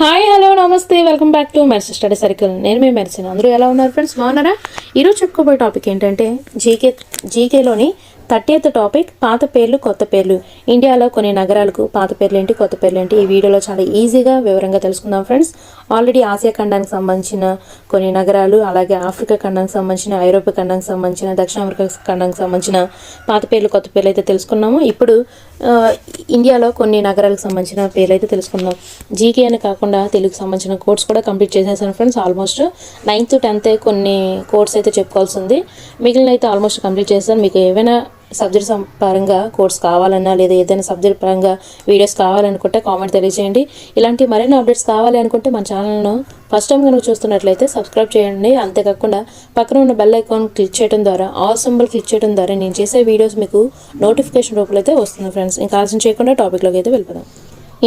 Hi hello నమస్తే welcome back to medicine study circle. నేను మీ మెడిసిన్ అందరూ ఎలా ఉన్నారు ఫ్రెండ్స్ బాగున్నారా? ఈరోజు చెప్పుకోబోయే టాపిక్ ఏంటంటే జీకే జీకేలోని థర్టీ ఎయిత్ టాపిక్ పాత పేర్లు కొత్త పేర్లు. ఇండియాలో కొన్ని నగరాలకు పాత పేర్లు ఏంటి కొత్త పేర్లు ఏంటి? ఈ వీడియోలో చాలా ఈజీగా వివరంగా తెలుసుకుందాం ఫ్రెండ్స్ ఆల్రెడీ ఆసియా ఖండానికి సంబంధించిన కొన్ని నగరాలు అలాగే ఆఫ్రికా ఖండానికి సంబంధించిన ఐరోపా ఖండానికి సంబంధించిన దక్షిణ అమెరికా ఖండానికి సంబంధించిన పాత పేర్లు కొత్త పేర్లు అయితే తెలుసుకున్నాము. ఇప్పుడు ఇండియాలో కొన్ని నగరాలకు సంబంధించిన పేర్లు అయితే తెలుసుకున్నాం. జీకే అని కాకుండా తెలుగు సంబంధించిన కోర్స్ కూడా కంప్లీట్ చేసేసాను ఫ్రెండ్స్. ఆల్మోస్ట్ నైన్త్ టెన్త్ కొన్ని కోర్స్ అయితే చెప్పుకోవాల్సి ఉంది. మిగిలిన అయితే ఆల్మోస్ట్ కంప్లీట్ చేశాను మీకు ఏమైనా సబ్జెక్ట్ పరంగా కోర్స్ కావాలన్నా లేదా ఏదైనా సబ్జెక్ట్ పరంగా వీడియోస్ కావాలనుకుంటే కామెంట్ తెలియజేయండి. ఇలాంటి మరిన్ని అప్డేట్స్ కావాలి అనుకుంటే మన ఛానల్ను ఫస్ట్ టైం కనుక చూస్తున్నట్లయితే సబ్స్క్రైబ్ చేయండి. అంతేకాకుండా పక్కన ఉన్న బెల్ ఐకాన్ క్లిక్ చేయడం ద్వారా ఆల్ సింబల్ క్లిక్ చేయడం ద్వారా నేను చేసే వీడియోస్ మీకు నోటిఫికేషన్ రూపంలో అయితే వస్తుంది ఫ్రెండ్స్ ఇంకా ఆలోచన చేయకుండా టాపిక్లోకి అయితే వెళ్ళిపోదాం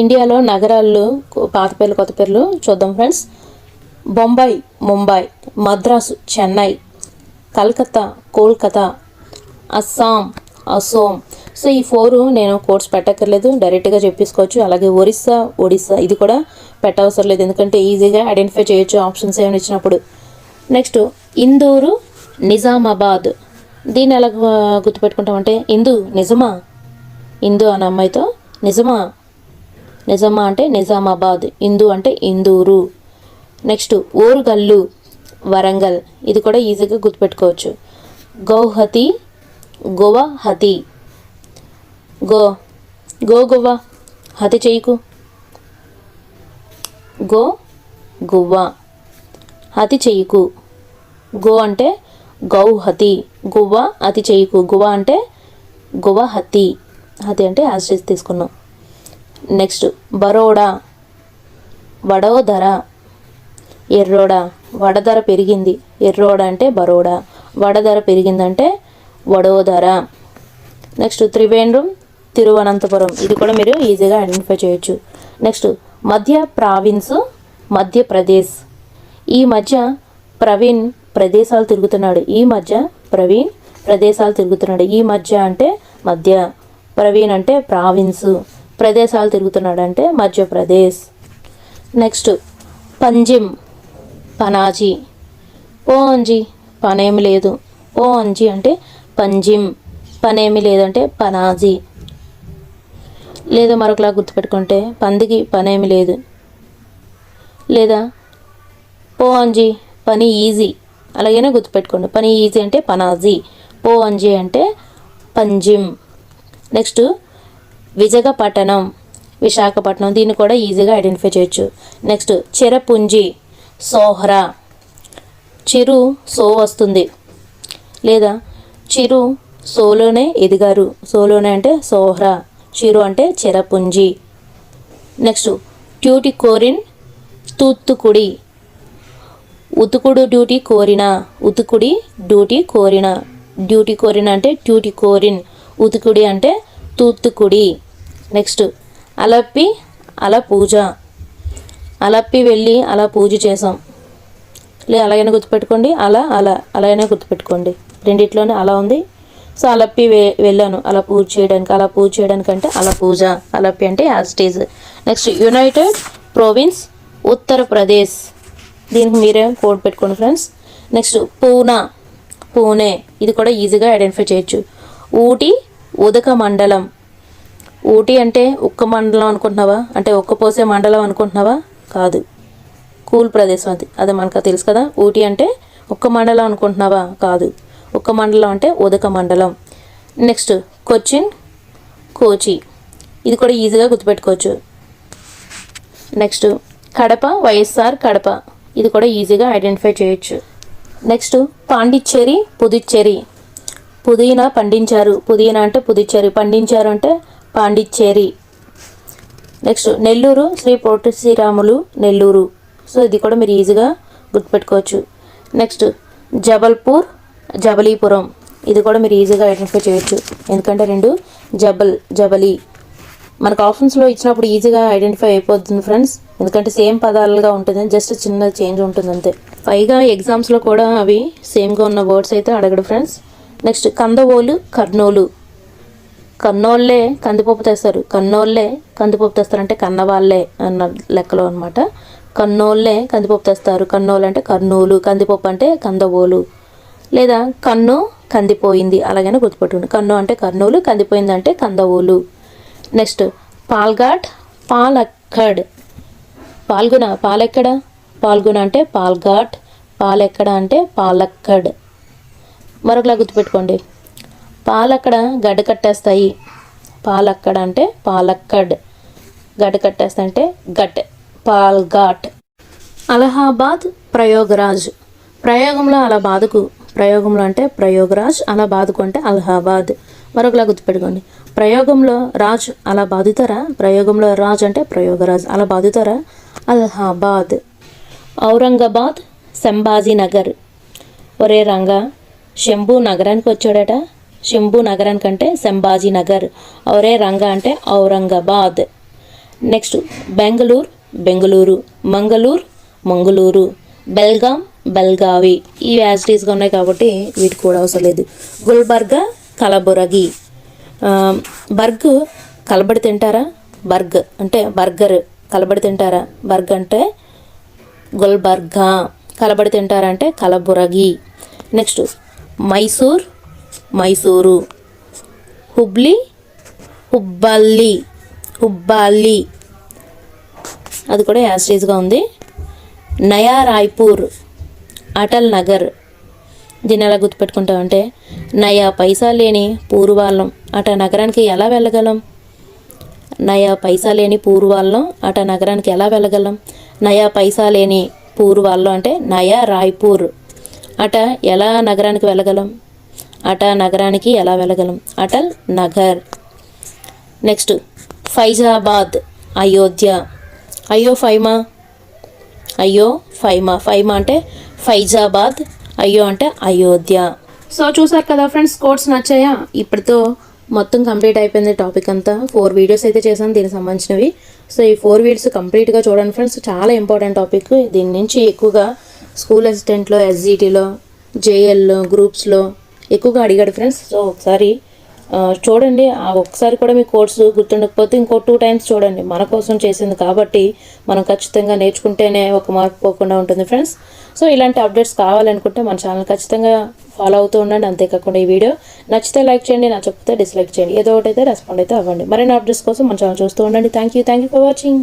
ఇండియాలో నగరాల్లో పాత పేర్లు కొత్త పేర్లు చూద్దాం ఫ్రెండ్స్ బొంబాయి ముంబై మద్రాసు చెన్నై కల్కత్తా కోల్కతా అస్సాం అసోం. సో ఈ ఫోర్ నేను కోర్స్ పెట్టక్కర్లేదు. డైరెక్ట్గా చెప్పేసుకోవచ్చు. అలాగే ఒరిస్సా ఒడిస్సా ఇది కూడా పెట్టవసరం లేదు. ఎందుకంటే ఈజీగా ఐడెంటిఫై చేయొచ్చు. ఆప్షన్స్ ఏమైనా ఇచ్చినప్పుడు. నెక్స్ట్ ఇందూరు నిజామాబాద్. దీన్ని ఎలా గుర్తుపెట్టుకుంటామంటే ఇందు నిజమా? ఇందు అనే అమ్మాయితో నిజమా? నిజమా అంటే నిజామాబాద్. ఇందు అంటే ఇందూరు. నెక్స్ట్ ఓరుగల్లు వరంగల్. ఇది కూడా ఈజీగా గుర్తుపెట్టుకోవచ్చు. గౌహతి గువహతి గో గో గువ్వ హతి చేయకు. గో గువ్వ హతి చేయకు. గో అంటే గౌహతి గువ్వ అతి చేయకు. గువ అంటే గువహతి హతి. హతి అంటే యాజ్ తీసుకున్నాం. నెక్స్ట్ బరోడా. వడోదర. ఎర్రోడా. వడధర పెరిగింది. ఎర్రోడా అంటే బరోడా. వడధర పెరిగిందంటే వడోదర. నెక్స్ట్ త్రివేంద్రం తిరువనంతపురం. ఇది కూడా మీరు ఈజీగా ఐడెంటిఫై చేయొచ్చు. నెక్స్ట్ మధ్య ప్రావిన్స్ మధ్యప్రదేశ్ ఈ మధ్య ప్రవీణ్ ప్రదేశాలు తిరుగుతున్నాడు. ఈ మధ్య ప్రవీణ్ ప్రదేశాలు తిరుగుతున్నాడు. ఈ మధ్య అంటే మధ్య. ప్రవీణ్ అంటే ప్రావిన్స్. ప్రదేశాలు తిరుగుతున్నాడు అంటే మధ్యప్రదేశ్ నెక్స్ట్ పంజిమ్ పనాజీ. ఓ అంజీ పనేమి లేదు. ఓ అంజీ అంటే పంజిమ్ పనేమి లేదంటే పనాజీ. లేదా మరొకలా గుర్తుపెట్టుకుంటే పందికి పనేమి లేదు. లేదా పో అంజీ పని ఈజీ. అలాగైనా గుర్తుపెట్టుకోండి పని ఈజీ అంటే పనాజీ. పో అంజీ అంటే పంజిమ్. నెక్స్ట్ విజగపట్టణం విశాఖపట్నం. దీన్ని కూడా ఈజీగా ఐడెంటిఫై చేయొచ్చు. నెక్స్ట్ చిరపుంజి సోహ్రా. చిరు సో వస్తుంది. లేదా చిరు సోలోనే ఎదిగారు. సోలోనే అంటే సోహ్రా చిరు అంటే చిరపుంజి. Next Tuticorin Thoothukudi. ఉతుకుడు డ్యూటీ కోరిన ఉతుకుడి డ్యూటీ కోరిన. డ్యూటీ కోరిన అంటే ట్యూటీ కోరిన్ ఉతుకుడి అంటే తూత్తుకుడి. నెక్స్ట్ అలప్పి అల పూజ అలప్పి వెళ్ళి అలా పూజ చేసాం లే అలాగైనా గుర్తుపెట్టుకోండి. అలా అలా అలాగైనా గుర్తుపెట్టుకోండి. రెండిట్లోనే అలా ఉంది. సో అలప్పి వే వెళ్ళాను. అలా పూజ చేయడానికి అలా పూజ చేయడానికి అంటే అలా పూజ అలప్పి అంటే యాస్టేజ్ నెక్స్ట్ యునైటెడ్ ప్రోవిన్స్ ఉత్తరప్రదేశ్ దీనికి మీరే కోడ్ పెట్టుకోండి ఫ్రెండ్స్. నెక్స్ట్ పూనా. పూణే. ఇది కూడా ఈజీగా ఐడెంటిఫై చేయొచ్చు. ఊటీ ఉదక మండలం. ఊటీ అంటే ఉక్క మండలం అనుకుంటున్నావా? అంటే ఉక్క పోసే మండలం అనుకుంటున్నావా? కాదు. కూల్ ప్రదేశం అది. అది మనకు తెలుసు కదా. ఊటీ అంటే ఒక్క మండలం అనుకుంటున్నావా? కాదు. ఒక మండలం అంటే ఉదక మండలం. నెక్స్ట్ కొచ్చిన్ కోచి. ఇది కూడా ఈజీగా గుర్తుపెట్టుకోవచ్చు. నెక్స్ట్ కడప వైఎస్ఆర్ కడప. ఇది కూడా ఈజీగా ఐడెంటిఫై చేయొచ్చు. నెక్స్ట్ పాండిచ్చేరి పుదుచ్చేరి. పుదీనా పండించారు. పుదీనా అంటే పుదుచ్చేరి. పండించారు అంటే పాండిచ్చేరి. నెక్స్ట్ నెల్లూరు శ్రీ పొట్టి శ్రీరాములు నెల్లూరు. సో ఇది కూడా మీరు ఈజీగా గుర్తుపెట్టుకోవచ్చు. నెక్స్ట్ జబల్పూర్ జబలీపురం. ఇది కూడా మీరు ఈజీగా ఐడెంటిఫై చేయొచ్చు. ఎందుకంటే రెండు జబల్ జబలి. మనకు ఆప్షన్స్లో ఇచ్చినప్పుడు ఈజీగా ఐడెంటిఫై అయిపోతుంది ఫ్రెండ్స్. ఎందుకంటే సేమ్ పదాలుగా ఉంటుంది జస్ట్ చిన్న చేంజ్ ఉంటుంది అంతే. పైగా ఎగ్జామ్స్లో కూడా అవి సేమ్గా ఉన్న వర్డ్స్ అయితే అడగడు ఫ్రెండ్స్. నెక్స్ట్ కందవోలు కర్నూలు. కన్నోళ్ళే కందిపప్పు తెస్తారు. కన్నోళ్ళే కందిపప్పు తెస్తారు అంటే కన్నవాళ్ళే అన్న లెక్కలో అనమాట కన్నోళ్ళే కందిపప్పు తెస్తారు. కన్నోళ్ళు అంటే కర్నూలు కందిపప్పు అంటే కందవోలు. లేదా కన్ను కందిపోయింది. అలాగనే గుర్తుపెట్టుకోండి. కన్ను అంటే కర్నూలు కందిపోయింది అంటే కందవూలు. నెక్స్ట్ పాల్ఘాట్ పాలక్కడ్. పాల్గొన పాలెక్కడ? పాల్గొన అంటే పాల్ఘాట్ పాలెక్కడ అంటే పాలక్కడ్. మరొకలా గుర్తుపెట్టుకోండి. పాలక్కడ గడ్డ కట్టేస్తాయి. పాలక్కడ అంటే పాలక్కడ్. గడ్డ కట్టేస్తా అంటే గట్ పాల్ఘాట్. అలహాబాద్ ప్రయోగరాజ్. ప్రయోగంలో అలా బాధకు ప్రయోగంలో అంటే ప్రయోగరాజ్ అలా బాదుకుంటే అలహాబాద్. మరొకలా గుర్తుపెట్టుకోండి. ప్రయోగంలో రాజ్ అలా బాదుతారా? ప్రయోగంలో రాజ్ అంటే ప్రయోగరాజ్. అలా బాదుతారా? అలహాబాద్. ఔరంగాబాద్ సంభాజీ నగర్ ఒరే రంగా శంభు నగరానికి వచ్చాడట. శంభు నగరానికంటే సంభాజీ నగర్ ఒరే రంగా అంటే ఔరంగాబాద్. నెక్స్ట్ బెంగళూరు బెంగళూరు మంగళూరు మంగళూరు. బెల్గాం బెల్గావి. ఈ యాజిటీస్గా ఉన్నాయి కాబట్టి వీటికి కూడా అవసరం లేదు. గుల్బర్గా కలబురగి. బర్గ్ కలబడి తింటారా? బర్గ్ అంటే బర్గర్. కలబడి తింటారా? బర్గ్ అంటే గుల్బర్గా. కలబడి తింటారా అంటే కలబురగి. నెక్స్ట్ మైసూర్ మైసూరు. హుబ్లీ హుబ్బల్లి. హుబ్బాలి అది కూడా యాసిటీస్గా ఉంది. నయా రాయ్పూర్. అటల్ నగర్. దీన్ని ఎలా గుర్తుపెట్టుకుంటామంటే నయా పైసా లేని పూర్వాళ్ళం అట నగరానికి ఎలా వెళ్ళగలం? నయా పైసా లేని పూర్వాళ్ళం అట నగరానికి ఎలా వెళ్ళగలం? నయా పైసా లేని పూర్వాళ్ళం అంటే నయా రాయ్పూర్. అట ఎలా నగరానికి వెళ్ళగలం? అట నగరానికి ఎలా వెళ్ళగలం? అటల్ నగర్. నెక్స్ట్ ఫైజాబాద్ అయోధ్య. అయ్యో ఫైమా? అయ్యో ఫైమా? ఫైమా అంటే ఫైజాబాద్ అయ్యో అంటే అయోధ్య. సో చూసారు కదా ఫ్రెండ్స్ కోడ్స్ నచ్చాయా? ఇప్పటితో మొత్తం కంప్లీట్ అయిపోయింది టాపిక్ అంతా. ఫోర్ వీడియోస్ అయితే చేశాను దీనికి సంబంధించినవి. సో ఈ ఫోర్ వీడియోస్ కంప్లీట్గా చూడండి ఫ్రెండ్స్ చాలా ఇంపార్టెంట్ టాపిక్ దీని నుంచి ఎక్కువగా స్కూల్ అసిస్టెంట్లో ఎస్జీటీలో జేఎల్లో గ్రూప్స్లో ఎక్కువగా అడిగాడు ఫ్రెండ్స్. సో ఒకసారి చూడండి ఆ ఒకసారి కూడా మీ కోర్సు గుర్తుండకపోతే ఇంకో టూ టైమ్స్ చూడండి. మన కోసం చేసింది కాబట్టి మనం ఖచ్చితంగా నేర్చుకుంటేనే ఒక మార్క్ పోకుండా ఉంటుంది ఫ్రెండ్స్. సో ఇలాంటి అప్డేట్స్ కావాలనుకుంటే మన ఛానల్ ఖచ్చితంగా ఫాలో అవుతూ ఉండండి. అంతేకాకుండా ఈ వీడియో నచ్చితే లైక్ చేయండి నా చెప్తే డిస్లైక్ చేయండి. ఏదో ఒకటి అయితే రెస్పాండ్ అయితే అవ్వండి. మరిన్ని అప్డేట్స్ కోసం మన ఛానల్ చూస్తూ ఉండండి. Thank you thank you for watching